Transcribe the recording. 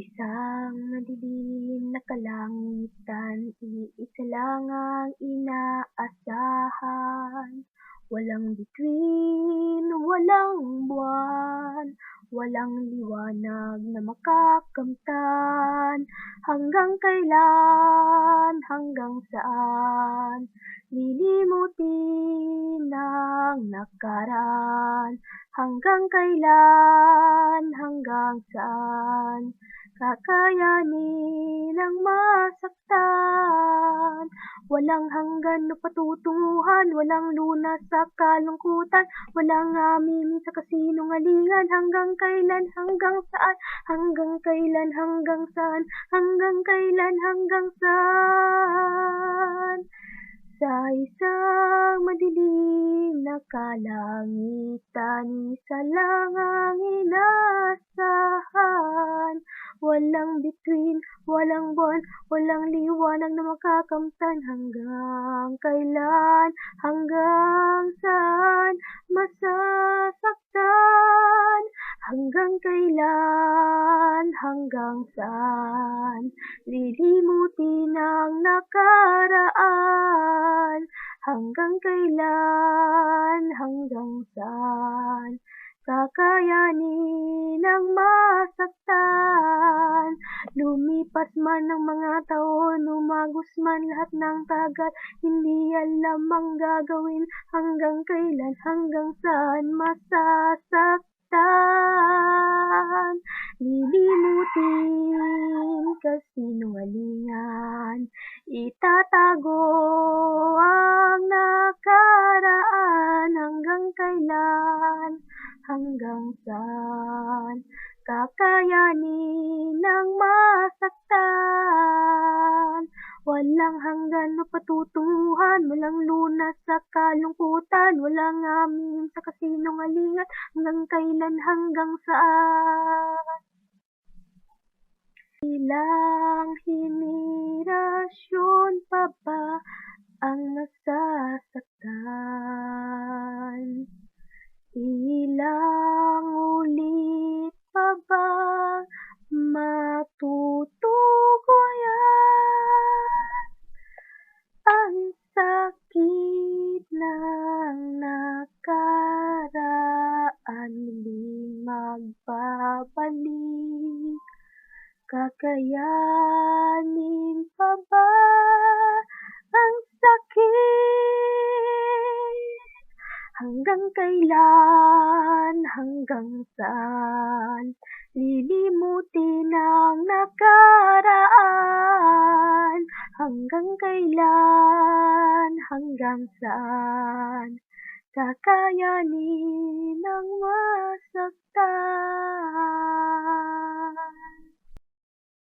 Isang madilim na kalangitan, iisa lang ang inaasahan. Walang bituin, walang buwan, walang liwanag na makakamtan. Hanggang kailan, hanggang saan, lilimutin ang nakaraan. Hanggang kailan, hanggang saan, kakayanin ang masaktan. Walang hanggan na patutunguhan, walang lunas sa kalungkutan, walang aminin sa kasinungalingan. Hanggang kailan, hanggang saan, hanggang kailan, hanggang saan, hanggang kailan, hanggang saan. Sa isang madilim na kalangitan, isa lang ang inaasahan. Walang bituin, walang buwan, walang liwanag na makakamtan. Hanggang kailan, hanggang saan, masasaktan. Hanggang kailan, hanggang saan, lilimutin ang nakaraan. Hanggang kailan, hanggang saan, kakayanin ang masaktan. Lumipas man ang mga taon, umagos man lahat ng tagat, hindi alam ang gagawin. Hanggang kailan, hanggang saan, masasaktan. Lilimutin kasinungalingan, itatago hanggang saan, kakayanin ang masaktan. Walang hanggan na patutunguhan, walang lunas sa kalungkutan, walang amin sa kasinungalingan. Hanggang kailan, hanggang saan. Ilang henerasyon pa ba ang masasaktan? Kakayanin pa ba ang sakit? Hanggang kailan, hanggang saan, lilimutin ang nakaraan? Hanggang kailan, hanggang saan, kakayanin?